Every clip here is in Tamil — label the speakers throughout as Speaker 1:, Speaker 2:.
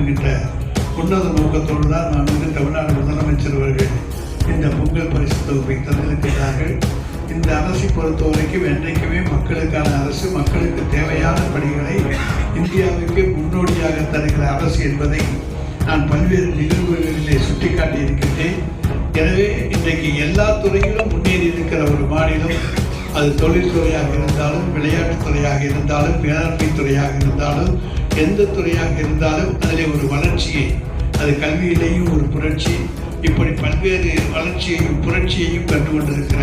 Speaker 1: என்கின்ற உன்னத நோக்கத்தோடு தான் நான் வந்து தமிழ்நாடு முதலமைச்சர் அவர்கள் இந்த பொங்கல் பரிசு தொகுப்பை தந்திருக்கிறார்கள் இந்த அரசை பொறுத்த வரைக்கும் என்றைக்குமே மக்களுக்கான அரசு மக்களுக்கு தேவையான பணிகளை இந்தியாவுக்கு முன்னோடியாக தருகிற அரசு என்பதை நான் பல்வேறு நிகழ்வுகளிலே சுட்டிக்காட்டி இருக்கின்றேன் எனவே இன்றைக்கு எல்லா துறையிலும் முன்னேறி இருக்கிற ஒரு மாநிலம் அது தொழில்துறையாக இருந்தாலும் விளையாட்டுத் துறையாக இருந்தாலும் வேளாண்மை துறையாக இருந்தாலும் எந்த துறையாக இருந்தாலும் அதில் ஒரு வளர்ச்சியை அது கல்வியிலேயும் ஒரு புரட்சி இப்படி பல்வேறு வளர்ச்சியையும் புரட்சியையும் கண்டு கொண்டிருக்கிற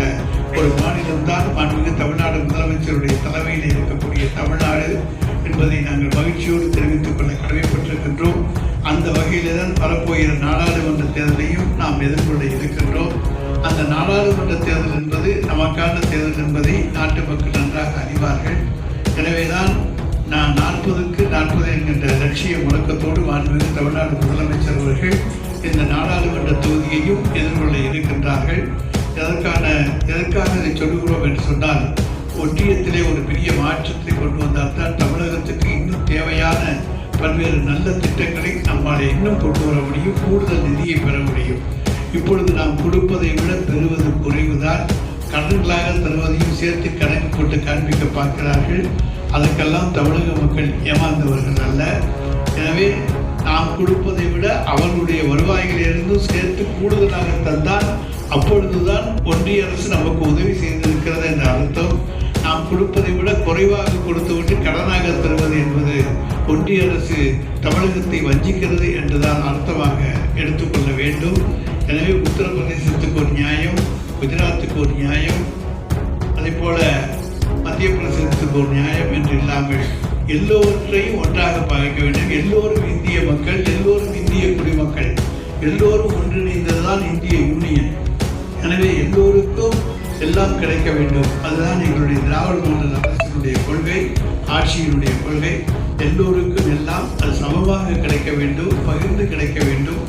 Speaker 1: ஒரு மாநிலம்தான் மாண்புமிகு தமிழ்நாடு முதலமைச்சருடைய தலைமையில் இருக்கக்கூடிய தமிழ்நாடு என்பதை நாங்கள் மகிழ்ச்சியோடு தெரிவித்துக் கொள்ள கடமைப்பட்டிருக்கின்றோம். அந்த வகையில்தான் வரப்போகிற நாடாளுமன்ற தேர்தலையும் நாம் எதிர்கொள்ள இருக்கின்றோம். அந்த நாடாளுமன்ற தேர்தல் என்பது நமக்கான தேர்தல் என்பதை நாட்டு மக்கள் நன்றாக அறிவார்கள். எனவேதான் நான் நாற்பதுக்கு காண்பது என்கின்ற லட்சிய முழக்கத்தோடு மாண்புமிகு தமிழ்நாடு முதலமைச்சர் அவர்கள் இந்த நாடாளுமன்ற தொகுதியையும் எதிர்கொள்ள இருக்கின்றார்கள். எதற்கான எதற்காக இதை சொல்லுகிறோம் என்று சொன்னால் ஒன்றியத்திலே ஒரு பெரிய மாற்றத்தை கொண்டு வந்தால் தான் தமிழகத்துக்கு இன்னும் தேவையான பல்வேறு நல்ல திட்டங்களை நம்மால் இன்னும் கொண்டு வர முடியும் கூடுதல் நிதியை பெற முடியும். இப்பொழுது நாம் கொடுப்பதை விட பெறுவது குறைவுதான். கடன்களாக தருவதையும் சேர்த்து கணக்கு போட்டு காண்பிக்க பார்க்கிறார்கள். அதற்கெல்லாம் தமிழக மக்கள் ஏமாந்தவர்கள் அல்ல. எனவே நாம் கொடுப்பதை விட அவர்களுடைய வருவாய்களிலிருந்தும் சேர்த்து கூடுதலாக தந்தால் அப்பொழுதுதான் ஒன்றிய அரசு நமக்கு உதவி செய்திருக்கிறது என்ற அர்த்தம். நாம் கொடுப்பதை விட குறைவாக கொடுத்துவிட்டு கடனாக தருவது என்பது ஒன்றிய அரசு தமிழகத்தை வஞ்சிக்கிறது என்றுதான் அர்த்தமாக எடுத்துக்கொள்ள வேண்டும். எனவே உத்தரப்பிரதேசத்துக்கு ஒரு நியாயம் குஜராத்துக்கு ஒரு நியாயம் மத்திய பிரதேசத்துக்கு ஒரு நியாயம் என்று இல்லாமல் எல்லோவற்றையும் ஒன்றாக பார்க்க வேண்டும். எல்லோரும் இந்திய மக்கள் எல்லோரும் இந்திய குடிமக்கள் எல்லோரும் ஒன்றிணைந்ததுதான் இந்திய யூனியன். எனவே எல்லோருக்கும் எல்லாம் கிடைக்க வேண்டும். அதுதான் எங்களுடைய திராவிட மாநில அரசினுடைய கொள்கை ஆட்சியினுடைய கொள்கை. எல்லோருக்கும் எல்லாம் அது சமமாக கிடைக்க வேண்டும் பகிர்ந்து கிடைக்க வேண்டும்.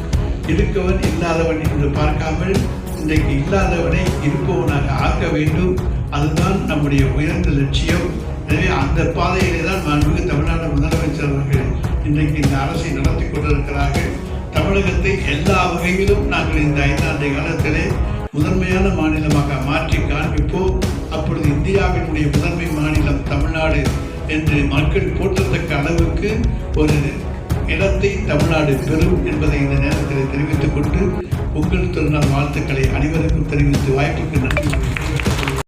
Speaker 1: இருக்கவன் இல்லாதவன் என்று பார்க்காமல் இன்றைக்கு இல்லாதவனை இருப்பவனாக ஆக்க வேண்டும். அதுதான் நம்முடைய உயர்ந்த லட்சியம். எனவே அந்த பாதையிலே தான் மாண்புமிகு தமிழ்நாடு முதலமைச்சர் அவர்கள் இன்றைக்கு இந்த அரசை நடத்தி கொண்டிருக்கிறார்கள். தமிழகத்தை எல்லா வகையிலும் நாங்கள் இந்த ஐந்தாண்டு காலத்திலே முதன்மையான மாநிலமாக மாற்றி காண்பிப்போம். அப்பொழுது இந்தியாவினுடைய முதன்மை மாநிலம் தமிழ்நாடு என்று மக்கள் போற்றத்தக்க அளவுக்கு ஒரு இடத்தை தமிழ்நாடு பெறும் என்பதை இந்த நேரத்தில் தெரிவித்துக் கொண்டு உங்கள் திருநாள் வாழ்த்துக்களை அனைவருக்கும் தெரிவித்து வாய்ப்புக்கு நன்றி.